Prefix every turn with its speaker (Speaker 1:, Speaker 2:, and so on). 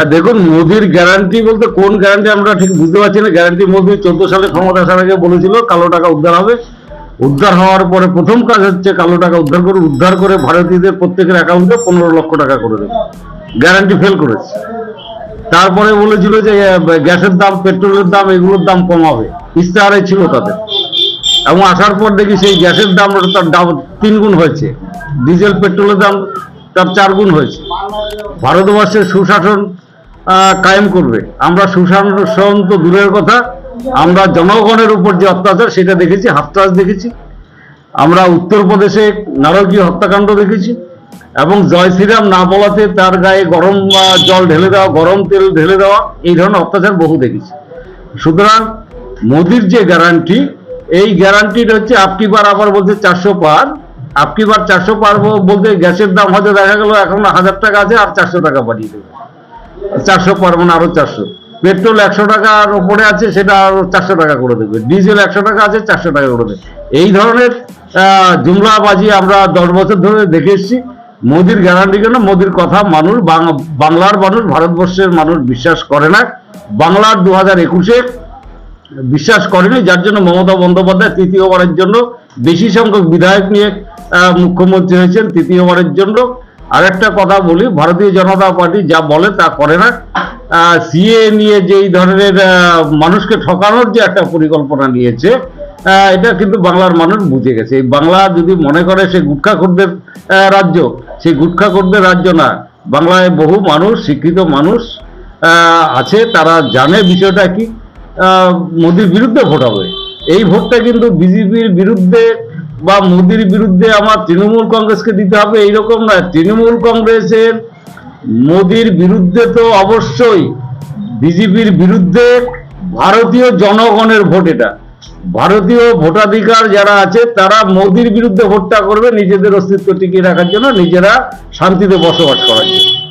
Speaker 1: আর দেখুন, মোদির গ্যারান্টি বলতে কোন গ্যারান্টি আমরা ঠিক বুঝতে পারছি না। গ্যারান্টি মোদি চোদ্দ সালে ক্ষমতা আসার আগে বলেছিল, কালো টাকা উদ্ধার হবে। উদ্ধার হওয়ার পরে প্রথম কাজ হচ্ছে কালো টাকা উদ্ধার করে উদ্ধার করে ভারতীয়দের প্রত্যেকের অ্যাকাউন্টে পনেরো লক্ষ টাকা করে দেবে। গ্যারান্টি ফেল করেছে। তারপরে বলেছিল যে গ্যাসের দাম, পেট্রোলের দাম, এগুলোর দাম কমাবে। ইস্তাহারে ছিল তাদের। এবং আসার পর দেখি সেই গ্যাসের দাম তার ডাব তিন গুণ হয়েছে। ডিজেল, পেট্রোলের দাম তার চার গুণ হয়েছে। ভারতবর্ষের সুশাসন কায়েম করবে। আমরা সুশাসন তো দূরের কথা, আমরা জনগণের উপর যে অত্যাচার, সেটা দেখেছি, হাতরাস দেখেছি। আমরা উত্তরপ্রদেশে নারকীয় হত্যাকাণ্ড দেখেছি এবং জয় শ্রীরাম না বলাতে তার গায়ে গরম জল ঢেলে দেওয়া, গরম তেল ঢেলে দেওয়া, এই ধরনের অত্যাচার বহু দেখেছি। সুতরাং মোদির যে গ্যারান্টি এই গ্যারান্টিটা হচ্ছে আপকি বার আবার বলতে চারশো পার। আপকি বার চারশো পার বলতে গ্যাসের দাম হয়তো দেখা গেল এখন হাজার টাকা আছে, আর চারশো টাকা বাড়িয়ে দেবে। চারশো পার মানে আরও চারশো। পেট্রোল একশো টাকার উপরে আছে, সেটা আরও চারশো টাকা করে দেবে। ডিজেল একশো টাকা আছে, চারশো টাকা করে দেবে। এই ধরনের জুমলাবাজি আমরা দশ বছর ধরে দেখে এসেছি। মোদির গ্যারান্টি কেন? মোদির কথা মানুষ বাংলার মানুষ, ভারতবর্ষের মানুষ বিশ্বাস করে না। বাংলার দু হাজার একুশে বিশ্বাস করেনি, যার জন্য মমতা বন্দ্যোপাধ্যায় তৃতীয়বারের জন্য, বেশি সংখ্যক বিধায়ক নিয়ে মুখ্যমন্ত্রী হয়েছেন তৃতীয়বারের জন্য। আরেকটা কথা বলি, ভারতীয় জনতা পার্টি যা বলে তা করে না। সিএ নিয়ে যে এই ধরনের মানুষকে ঠকানোর যে একটা পরিকল্পনা নিয়েছে এটা কিন্তু বাংলার মানুষ বুঝে গেছে। এই বাংলা যদি মনে করে সে গুটখাখোরদের রাজ্য সেই গুটখাখোরদের রাজ্য না। বাংলায় বহু মানুষ, শিক্ষিত মানুষ আছে, তারা জানে বিষয়টা কি। মোদির বিরুদ্ধে ভোট হবে। এই ভোটটা কিন্তু বিজেপির বিরুদ্ধে বা মোদির বিরুদ্ধে আমার তৃণমূল কংগ্রেসকে দিতে হবে, এইরকম না তৃণমূল কংগ্রেসের মোদির বিরুদ্ধে তো অবশ্যই বিজেপির বিরুদ্ধে ভারতীয় জনগণের ভোট এটা। ভারতীয় ভোটাধিকার যারা আছে, তারা মোদির বিরুদ্ধে ভোটটা করবে নিজেদের অস্তিত্ব টিকিয়ে রাখার জন্য, নিজেরা শান্তিতে বসবাস করার জন্য।